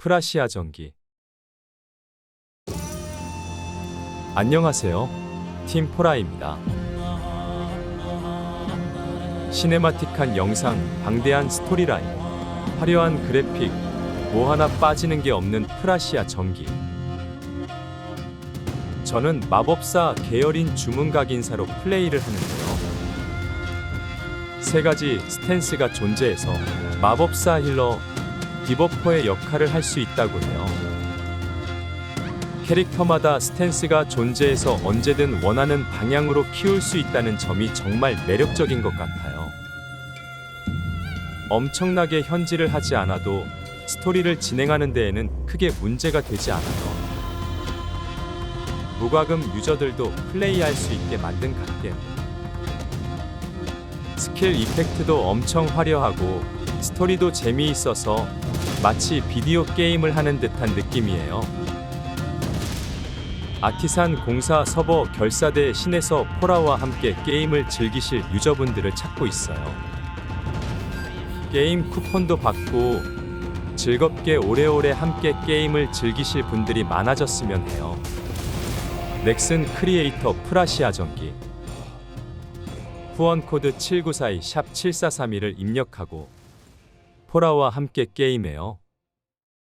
프라시아 전기 안녕하세요. 팀 포라입니다. 시네마틱한 영상, 방대한 스토리라인, 화려한 그래픽, 뭐 하나 빠지는 게 없는 프라시아 전기. 저는 마법사 계열인 주문각 인사로 플레이를 하는데요. 세 가지 스탠스가 존재해서 마법사 힐러, 디버퍼의 역할을 할 수 있다고 해요. 캐릭터마다 스탠스가 존재해서 언제든 원하는 방향으로 키울 수 있다는 점이 정말 매력적인 것 같아요. 엄청나게 현질을 하지 않아도 스토리를 진행하는 데에는 크게 문제가 되지 않아요. 무과금 유저들도 플레이할 수 있게 만든 갓겜. 스킬 이펙트도 엄청 화려하고 스토리도 재미있어서 마치 비디오 게임을 하는 듯한 느낌이에요. 아티산 공사 서버 결사대 신에서 포라와 함께 게임을 즐기실 유저분들을 찾고 있어요. 게임 쿠폰도 받고 즐겁게 오래오래 함께 게임을 즐기실 분들이 많아졌으면 해요. 넥슨 크리에이터 프라시아 전기 후원 코드 7942 샵 7432를 입력하고 포라와 함께 게임해요.